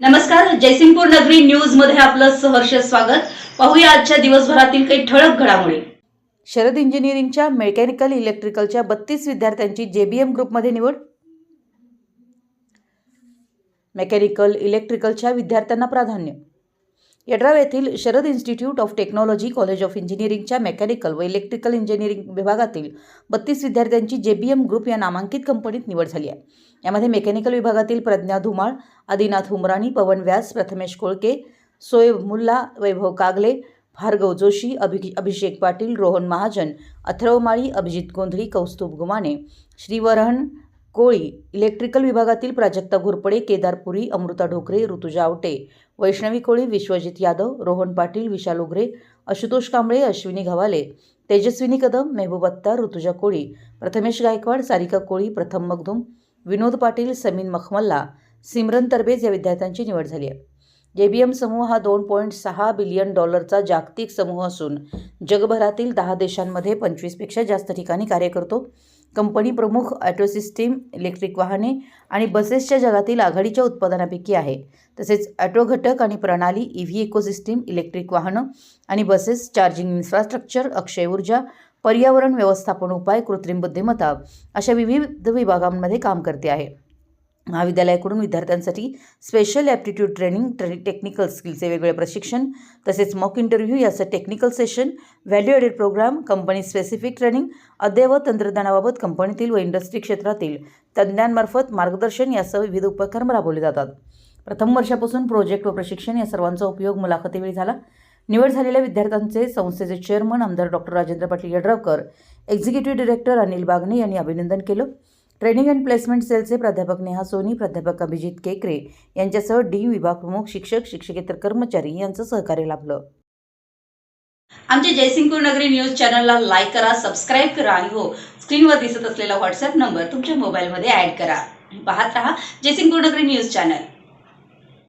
नमस्कार जयसिंगपूर नगरी न्यूजमध्ये आपलं सहर्ष स्वागत. पाहूया आजच्या दिवसभरातील काही ठळक घडामोडी. शरद इंजिनिअरिंगच्या मेकॅनिकल इलेक्ट्रिकलच्या बत्तीस विद्यार्थ्यांची जेबीएम ग्रुपमध्ये निवड. मेकॅनिकल इलेक्ट्रिकलच्या विद्यार्थ्यांना प्राधान्य. यड्राव येथील Sharad institute of technology college of इंजिनिअरिंगच्या मेकॅनिकल व इलेक्ट्रिकल इंजिनिअरिंग विभागातील बत्तीस विद्यार्थ्यांची जे बी एम ग्रुप या नामांकित कंपनीत निवड झाली आहे. यामध्ये मेकॅनिकल विभागातील प्रज्ञा धुमाळ आदिनाथ हुमराणी पवन व्यास प्रथमेश कोळके सोएब मुल्ला वैभव कागले भार्गव जोशी अभि अभिषेक पाटील रोहन महाजन अथर्व माळी अभिजित गोंधळी कौस्तुभ गुमाने श्रीवरहन कोळी इलेक्ट्रिकल विभागातील प्राजक्ता घोरपडे केदारपुरी अमृता ढोकरे ऋतुजा आवटे वैष्णवी कोळी विश्वजित यादव रोहन पाटील विशाल उघरे आशुतोष कांबळे अश्विनी घवाले तेजस्विनी कदम मेहबूब अत्तार ऋतुजा कोळी प्रथमेश गायकवाड सारिका कोळी प्रथम मगदुम विनोद पाटील समीन मखमल्ला सिमरन तरबेज या विद्यार्थ्यांची निवड झाली आहे. जे बी एम समूह हा दोन पॉईंट सहा बिलियन डॉलरचा जागतिक समूह असून जगभरातील दहा देशांमध्ये पंचवीसपेक्षा जास्त ठिकाणी कार्य करतो. कंपनी प्रमुख ॲटो सिस्टीम इलेक्ट्रिक वाहने आणि बसेसच्या जगातील आघाडीच्या उत्पादनापैकी आहे. तसेच ॲटो घटक आणि प्रणाली ई व्ही इकोसिस्टीम इलेक्ट्रिक वाहनं आणि बसेस चार्जिंग इन्फ्रास्ट्रक्चर अक्षय ऊर्जा पर्यावरण व्यवस्थापन उपाय कृत्रिम बुद्धिमत्ता अशा विविध विभागांमध्ये काम करते आहे. महाविद्यालयाकडून विद्यार्थ्यांसाठी स्पेशल ॲप्टिट्यूड ट्रेनिंग ट्रे टेक्निकल स्किलचे वेगवेगळे प्रशिक्षण तसेच मॉक इंटरव्ह्यू याचं technical session value added programme company specific training अद्ययावत तंत्रज्ञानाबाबत कंपनीतील व इंडस्ट्री क्षेत्रातील तज्ज्ञांमार्फत मार्गदर्शन यासह विविध उपक्रम राबवले जातात. प्रथम वर्षापासून प्रोजेक्ट व प्रशिक्षण या सर्वांचा उपयोग मुलाखतीवेळी झाला. निवड झालेल्या विद्यार्थ्यांचे संस्थेचे चेअरमन आमदार doctor Rajendra Patil Yadravkar executive director Anil Bagane यांनी अभिनंदन केलं. ट्रेनिंग अँड प्लेसमेंट सेलचे प्राध्यापक नेहा सोनी प्राध्यापक अभिजित केकरे यांच्यासह डी विभाग प्रमुख शिक्षक शिक्षकेतर कर्मचारी यांचं सहकार्य लाभलं. आमच्या जयसिंगपूर नगरी न्यूज चॅनलला लाईक करा सबस्क्राईब करा आणि हो स्क्रीनवर दिसत असलेला व्हॉट्सअप नंबर तुमच्या मोबाईलमध्ये ऍड करा. पाहत रहा जयसिंगपूर नगरी न्यूज चॅनल.